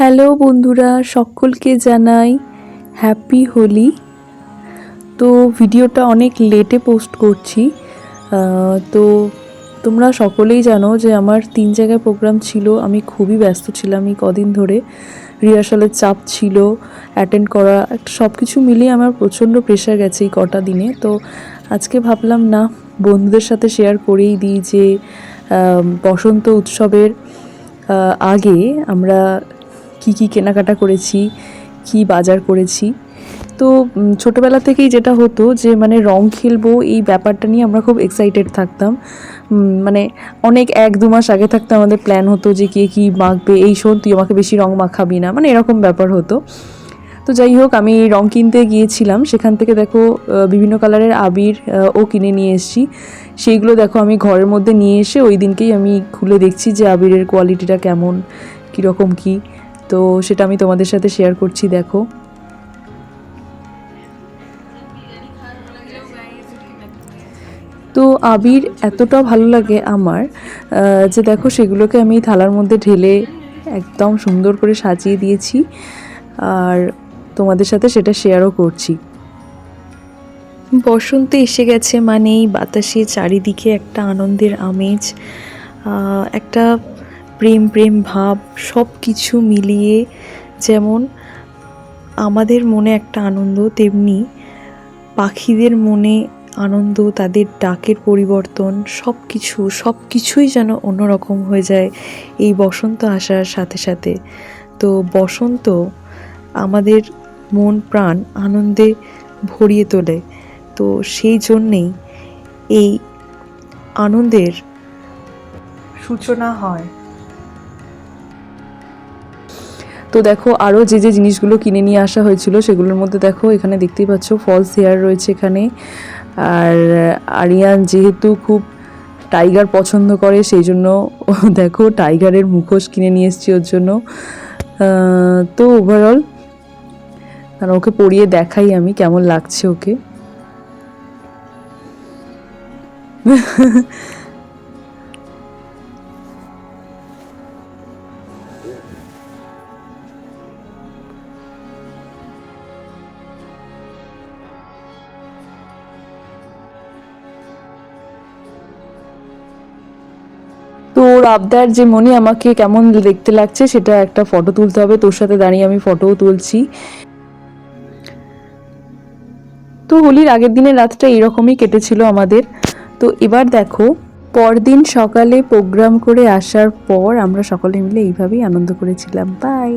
Hello বন্ধুরা, সকলকে জানাই হ্যাপি হোলি। তো ভিডিওটা অনেক লেটে পোস্ট করছি। তো তোমরা সকলেই জানো যে আমার তিন জায়গায় প্রোগ্রাম ছিল। আমি খুবই ব্যস্ত ছিলাম এই কদিন ধরে। রিহার্সালের চাপ ছিল, অ্যাটেন্ড করা সব কিছু মিলিয়ে আমার প্রচণ্ড প্রেশার গেছে এই কটা দিনে। তো আজকে ভাবলাম, না, বন্ধুদের সাথে শেয়ার করেই দিই যে বসন্ত উৎসবের আগে আমরা কি কি কেনাকাটা করেছি, কি বাজার করেছি। তো ছোটবেলা থেকেই যেটা হতো যে মানে রং খেলব এই ব্যাপারটা নিয়ে আমরা খুব এক্সাইটেড থাকতাম। মানে অনেক এক দু মাস আগে থাকতে আমাদের প্ল্যান হতো যে, কে কী মাখবে, এই শোন, তুই আমাকে বেশি রং মাখাবি না মানে এরকম ব্যাপার হতো। তো যাই হোক, আমি রং কিনতে গিয়েছিলাম, সেখান থেকে দেখো বিভিন্ন কালারের আবির ও কিনে নিয়ে এসেছি। সেইগুলো দেখো আমি ঘরের মধ্যে নিয়ে এসে ওই দিনকেই আমি খুলে দেখছি যে, আবিরের কোয়ালিটিটা কেমন, কীরকম কী। তো সেটা আমি তোমাদের সাথে শেয়ার করছি, দেখো। তো আবির এতটা ভালো লাগে আমার যে দেখো সেগুলোকে আমি থালার মধ্যে ঢেলে একদম সুন্দর করে সাজিয়ে দিয়েছি, আর তোমাদের সাথে সেটা শেয়ারও করছি। বসন্ত এসে গেছে মানেই বাতাসে চারিদিকে একটা আনন্দের আমেজ একটা প্রেম প্রেম, ভাব সব কিছু মিলিয়ে যেমন আমাদের মনে একটা আনন্দ, তেমনি পাখিদের মনে আনন্দ, তাদের ডাকের পরিবর্তন সব কিছু সব কিছুই যেন অন্যরকম হয়ে যায় এই বসন্ত আসার সাথে সাথে। তো বসন্ত আমাদের মন, প্রাণ আনন্দে ভরিয়ে তোলে। তো সেই জন্যেই এই আনন্দের সূচনা হয়। তো দেখো আরও যে যে জিনিসগুলো কিনে নিয়ে আসা হয়েছিল, সেগুলোর মধ্যে দেখো এখানে দেখতেই পাচ্ছ ফলস হেয়ার রয়েছে এখানে। আর আরিয়ান যেহেতু খুব টাইগার পছন্দ করে, সেই জন্য দেখো টাইগারের মুখোশ কিনে নিয়ে এসেছি ওর জন্য। তো ওভারঅল আর ওকে পরিয়ে দেখাই আমি কেমন লাগছে ওকে। তো ওর আবদার যে মনে আমাকে কেমন দেখতে লাগছে, সেটা একটা ফটো তুলতে হবে। তোর সাথে দাঁড়িয়ে আমি ফটোও তুলছি। তো হোলির আগের দিনের রাতটা এরকমই কেটেছিল আমাদের। তো এবার দেখো, পরদিন সকালে প্রোগ্রাম করে আসার পর আমরা সকলে মিলে এইভাবেই আনন্দ করেছিলাম। বাই